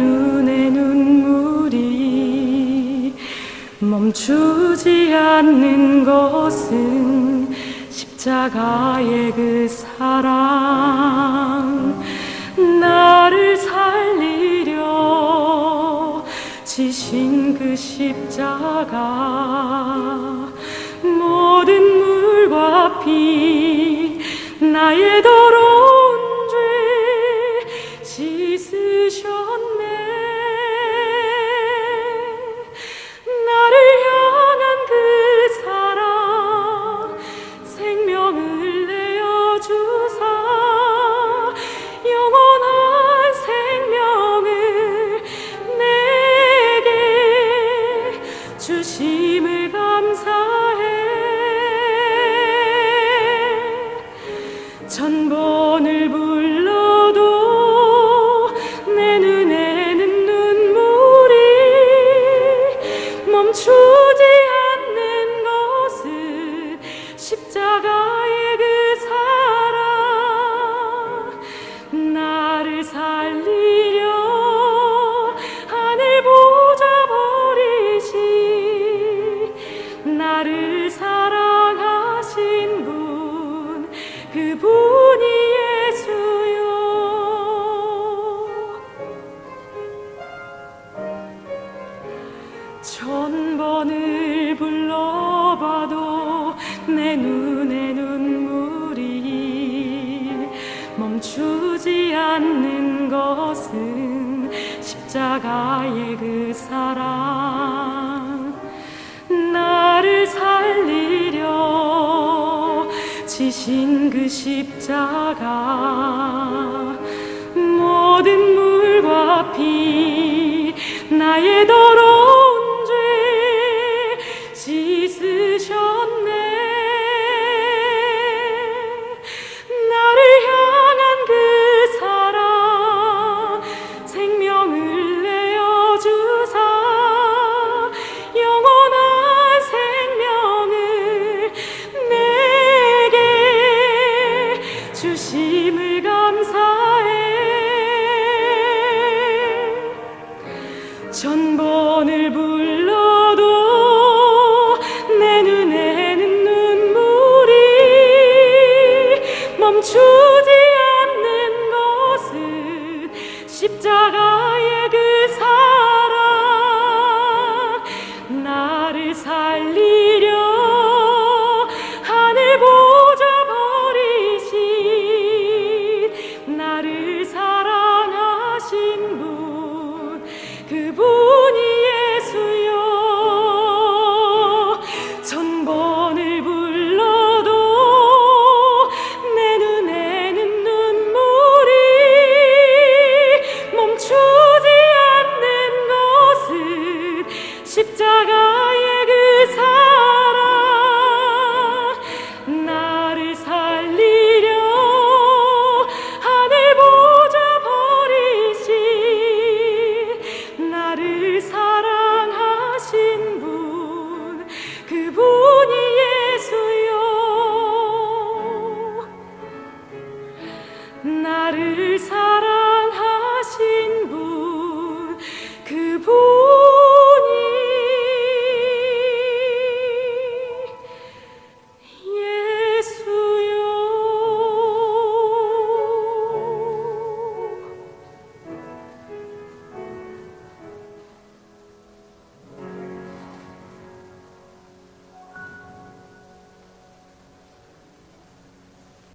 눈에 눈물이 멈추지 않는 것은 십자가의 그 사랑. 나를 살리려 지신 그 십자가. 모든 물과 피 나의 도로 truth. 십자가의 그 사랑. 나를 살리려 지신 그 십자가. 모든 물과 피 나의 도 십자가의 그 사랑 나를 살리려 하늘 보좌 버리신 나를 사랑하신 분 그분 십자가의 그 사.